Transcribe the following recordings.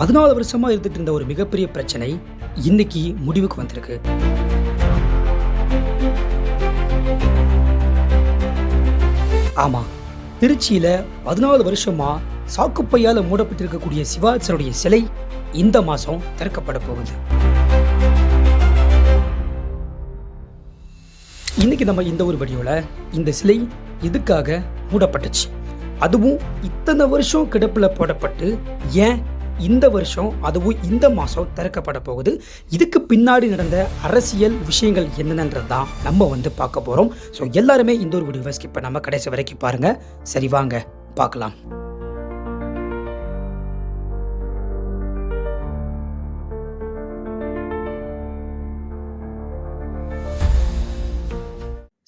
பதினாலு வருஷமா இருந்துட்டு இருந்த ஒரு மிகப்பெரிய பிரச்சனை இன்னைக்கு முடிவுக்கு வந்திருக்கு. ஆமா திருச்சியில பதினாலு வருஷமா சாக்குப்பையால மூடப்பட்டிருக்கக்கூடிய சிவாச்சருடைய சிலை இந்த மாசம் திறக்கப்பட போகுது. இன்னைக்கு நம்ம இந்த ஒரு வீடியோல இந்த சிலை எதுக்காக மூடப்பட்டுச்சு? அதுவும் இத்தனை வருஷம் கிடப்புல போடப்பட்டு ஏன் இந்த வருஷம் அதுவும் இந்த மாதம் திறக்கப்பட போகுது. இதுக்கு பின்னாடி நடந்த அரசியல் விஷயங்கள் என்னென்னன்றது தான் நம்ம வந்து பார்க்க போகிறோம் ஸோ எல்லாருமே இந்த ஒரு வீடியோவை ஸ்கிப் பண்ணாமல் கடைசி வரைக்கும் பாருங்கள் சரி வாங்க பார்க்கலாம்.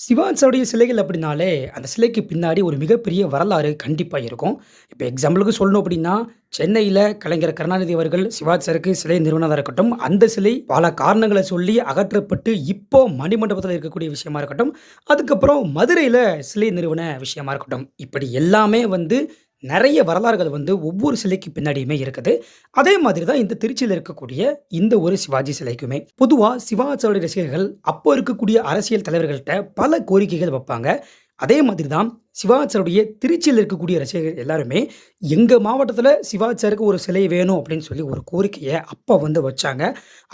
சிவான்ஸோடைய சிலைகள் அப்படின்னாலே அந்த சிலைக்கு பின்னாடி ஒரு மிகப்பெரிய வரலாறு கண்டிப்பாக இருக்கும். இப்போ எக்ஸாம்பிளுக்கு சொல்லணும் அப்படின்னா சென்னையில் கலைஞர் கருணாநிதி அவர்கள் சிவாஜ் சருக்கு சிலை நிறுவனதாக இருக்கட்டும் அந்த சிலை பல காரணங்களை சொல்லி அகற்றப்பட்டு இப்போ மணிமண்டபத்தில் இருக்கக்கூடிய விஷயமா இருக்கட்டும் அதுக்கப்புறம் மதுரையில் சிலை நிறுவன விஷயமா இருக்கட்டும். இப்படி எல்லாமே வந்து நிறைய வரலாறுகள் வந்து ஒவ்வொரு சிலைக்கு பின்னாடியுமே இருக்குது. அதே மாதிரி தான் இந்த திருச்சியில் இருக்கக்கூடிய இந்த ஒரு சிவாஜி சிலைக்குமே. பொதுவாக சிவாஜியோட ரசிகர்கள் அப்போ இருக்கக்கூடிய அரசியல் தலைவர்கள்ட்ட பல கோரிக்கைகள் வைப்பாங்க. அதே மாதிரி தான் சிவாச்சாருடைய திருச்சியில் இருக்கக்கூடிய ரசிகர்கள் எல்லாருமே எங்கள் மாவட்டத்தில் சிவாச்சாருக்கு ஒரு சிலை வேணும் அப்படின்னு சொல்லி ஒரு கோரிக்கையை அப்போ வந்து வச்சாங்க.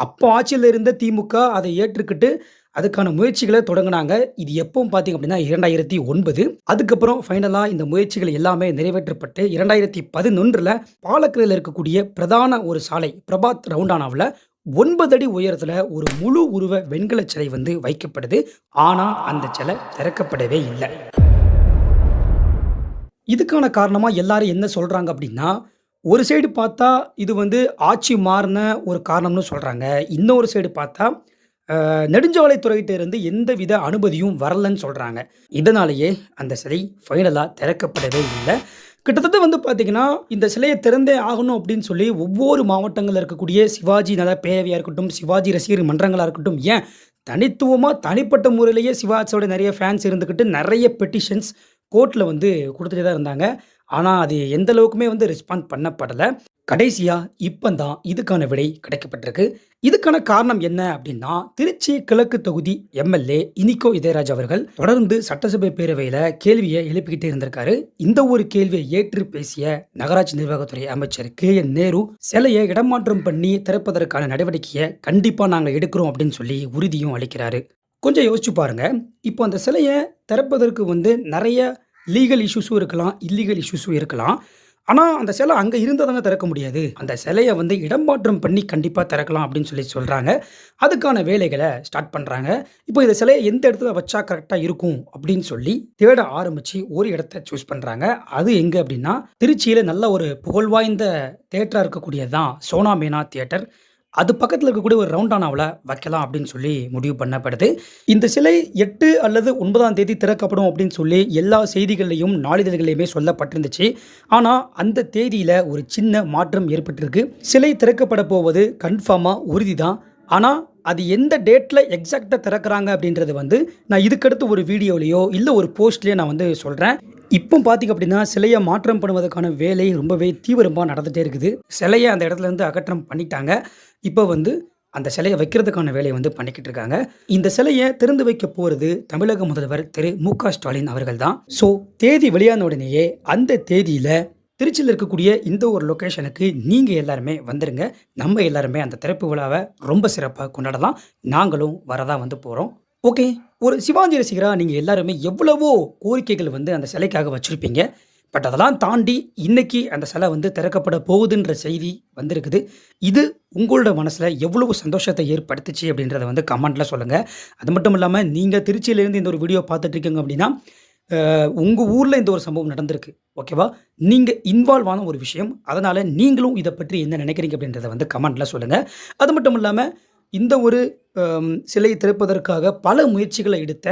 அப்போ ஆட்சியில் இருந்த திமுக அதை ஏற்றுக்கிட்டு அதுக்கான முயற்சிகளை தொடங்கினாங்க. இது எப்பவும் பார்த்தீங்க அப்படின்னா இரண்டாயிரத்தி ஒன்பது. அதுக்கப்புறம் ஃபைனலாக இந்த முயற்சிகள் எல்லாமே நிறைவேற்றப்பட்டு இரண்டாயிரத்தி பதினொன்றில் பாலக்கரையில் இருக்கக்கூடிய பிரதான ஒரு சாலை பிரபாத் ரவுண்டானாவில் ஒன்பது அடி உயரத்தில் ஒரு முழு உருவ வெண்கல சிலை வந்து வைக்கப்படுது. ஆனால் அந்த சிலை திறக்கப்படவே இல்லை. இதுக்கான காரணமாக எல்லாரும் என்ன சொல்கிறாங்க அப்படின்னா ஒரு சைடு பார்த்தா இது வந்து ஆட்சி மாறின ஒரு காரணம்னு சொல்கிறாங்க இன்னொரு சைடு பார்த்தா நெடுஞ்சாலைத்துறையிட்ட இருந்து எந்தவித அனுமதியும் வரலன்னு சொல்கிறாங்க இதனாலேயே அந்த சிலை ஃபைனலாக திறக்கப்படவே இல்லை. கிட்டத்தட்ட வந்து பார்த்தீங்கன்னா இந்த சிலையை திறந்தே ஆகணும் அப்படின்னு சொல்லி ஒவ்வொரு மாவட்டங்களில் இருக்கக்கூடிய சிவாஜி நல பேரவையாக இருக்கட்டும் சிவாஜி ரசிகர் மன்றங்களாக இருக்கட்டும் ஏன் தனித்துவமாக தனிப்பட்ட முறையிலேயே சிவாஜியோட நிறைய ஃபேன்ஸ் இருந்துக்கிட்டு நிறைய பெட்டிஷன்ஸ் கோர்ட்டில் வந்து கொடுத்துட்டே தான் இருந்தாங்க. ஆனால் அது எந்த அளவுக்குமே வந்து ரெஸ்பாண்ட் பண்ணப்படலை. கடைசியாக இப்போ தான் இதுக்கான விடை கிடைக்கப்பட்டிருக்கு. இதுக்கான காரணம் என்ன அப்படின்னா திருச்சி கிழக்கு தொகுதி எம்எல்ஏ இனிகோ இதயராஜ் அவர்கள் தொடர்ந்து சட்டசபை பேரவையில் கேள்வியை எழுப்பிக்கிட்டே இருந்திருக்காரு. இந்த ஒரு கேள்வியை ஏற்று பேசிய நகராட்சி நிர்வாகத்துறை அமைச்சர் கே என் நேரு சிலையை இடமாற்றம் பண்ணி திறப்பதற்கான நடவடிக்கையை கண்டிப்பாக நாங்கள் எடுக்கிறோம் அப்படின்னு சொல்லி உறுதியும் அளிக்கிறாரு. கொஞ்சம் யோசிச்சு பாருங்க. இப்போ அந்த சிலையை திறப்பதற்கு வந்து நிறைய லீகல் இஷ்யூஸும் இருக்கலாம் இல்லீகல் இஷ்யூஸும் இருக்கலாம். ஆனால் அந்த சிலை அங்கே இருந்ததாங்க திறக்க முடியாது. அந்த சிலையை வந்து இடமாற்றம் பண்ணி கண்டிப்பாக திறக்கலாம் அப்படின்னு சொல்லி சொல்கிறாங்க அதுக்கான வேலைகளை ஸ்டார்ட் பண்ணுறாங்க இப்போ இந்த சிலையை எந்த இடத்துல வச்சா கரெக்டாக இருக்கும் அப்படின்னு சொல்லி தேட ஆரம்பித்து ஒரு இடத்த சூஸ் பண்ணுறாங்க அது எங்கே அப்படின்னா திருச்சியில் நல்ல ஒரு புகழ்வாய்ந்த தேட்டராக இருக்கக்கூடியது தான் சோனா மீனா தியேட்டர் அது பக்கத்தில் இருக்கக்கூடிய ஒரு ரவுண்டானாவில் வைக்கலாம் அப்படின்னு சொல்லி முடிவு பண்ணப்படுது இந்த சிலை எட்டு அல்லது ஒன்பதாம் தேதி திறக்கப்படும் அப்படின்னு சொல்லி எல்லா செய்திகள்லையும் நாளிதழ்களையுமே சொல்லப்பட்டிருந்துச்சு. ஆனால் அந்த தேதியில் ஒரு சின்ன மாற்றம் ஏற்பட்டிருக்கு. சிலை திறக்கப்பட போவது கன்ஃபார்மாக உறுதி தான் ஆனால் அது எந்த டேட்டில் எக்ஸாக்டாக திறக்கிறாங்க அப்படின்றது வந்து நான் இதுக்கடுத்து ஒரு வீடியோலையோ இல்லை ஒரு போஸ்ட்லேயோ நான் வந்து சொல்கிறேன் இப்போ பார்த்தீங்க அப்படின்னா சிலையை மாற்றம் பண்ணுவதற்கான வேலை ரொம்பவே தீவிரமாக நடந்துகிட்டே இருக்குது. சிலையை அந்த இடத்துல இருந்து அகற்றம் பண்ணிட்டாங்க. இப்போ வந்து அந்த சிலையை வைக்கிறதுக்கான வேலையை வந்து பண்ணிக்கிட்டு இருக்காங்க. இந்த சிலையை திறந்து வைக்க போகிறது தமிழக முதல்வர் திரு. மு. க. ஸ்டாலின் அவர்கள் தான். ஸோ தேதி வெளியான உடனேயே அந்த தேதியில் திருச்சியில் இருக்கக்கூடிய இந்த ஒரு லொக்கேஷனுக்கு நீங்கள் எல்லாருமே வந்துடுங்க நம்ம எல்லாருமே அந்த திறப்பு விழாவை ரொம்ப சிறப்பாக கொண்டாடலாம். நாங்களும் வரதான் வந்து போகிறோம் ஓகே ஒரு சிவாஜி ரசிகராக நீங்கள் எல்லாருமே எவ்வளவோ கோரிக்கைகள் வந்து அந்த சிலைக்காக வச்சுருப்பீங்க. பட் அதெல்லாம் தாண்டி இன்றைக்கி அந்த சிலை வந்து திறக்கப்பட போகுதுன்ற செய்தி வந்திருக்குது. இது உங்களோட மனசில் எவ்வளவு சந்தோஷத்தை ஏற்படுத்துச்சு அப்படின்றத வந்து கமெண்ட்டில் சொல்லுங்கள் அது மட்டும் இல்லாமல் நீங்கள் திருச்சியிலேருந்து இந்த ஒரு வீடியோ பார்த்துட்ருக்கீங்க அப்படின்னா உங்கள் ஊரில் இந்த ஒரு சம்பவம் நடந்திருக்கு. ஓகேவா நீங்கள் இன்வால்வ் ஆன ஒரு விஷயம். அதனால் நீங்களும் இதை பற்றி என்ன நினைக்கிறீங்க அப்படின்றத வந்து கமெண்ட்டில் சொல்லுங்கள் அது மட்டும் இல்லாமல் இந்த ஒரு சிலையை திறப்பதற்காக பல முயற்சிகளை எடுத்த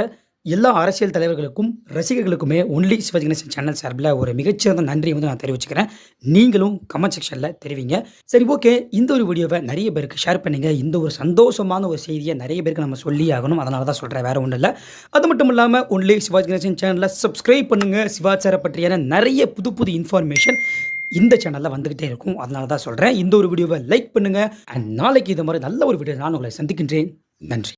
எல்லா அரசியல் தலைவர்களுக்கும் ரசிகர்களுக்குமே ஒன்லி சிவாஜி கணேசன் சேனல் சார்பில் ஒரு மிகச்சிறந்த நன்றியை வந்து நான் தெரிவிச்சுக்கிறேன். நீங்களும் கமெண்ட் செக்ஷனில் தெரிவிங்க. சரி ஓகே இந்த ஒரு வீடியோவை நிறைய பேருக்கு ஷேர் பண்ணுங்கள் இந்த ஒரு சந்தோஷமான ஒரு செய்தியை நிறைய பேருக்கு நம்ம சொல்லி ஆகணும். அதனால தான் சொல்கிறேன் வேறு ஒன்றும் இல்லை. அது மட்டும் இல்லாமல் ஒன்லி சிவாஜி கணேசன் சேனலில் சப்ஸ்கிரைப் பண்ணுங்கள் சிவாச்சாரை பற்றியான நிறைய புது புது இன்ஃபர்மேஷன் இந்த சேனலில் வந்துக்கிட்டே இருக்கும். அதனால தான் சொல்கிறேன் இந்த ஒரு வீடியோவை லைக் பண்ணுங்கள் அண்ட் நாளைக்கு இது மாதிரி நல்ல ஒரு வீடியோ நான் உங்களை சந்திக்கின்றேன். நன்றி.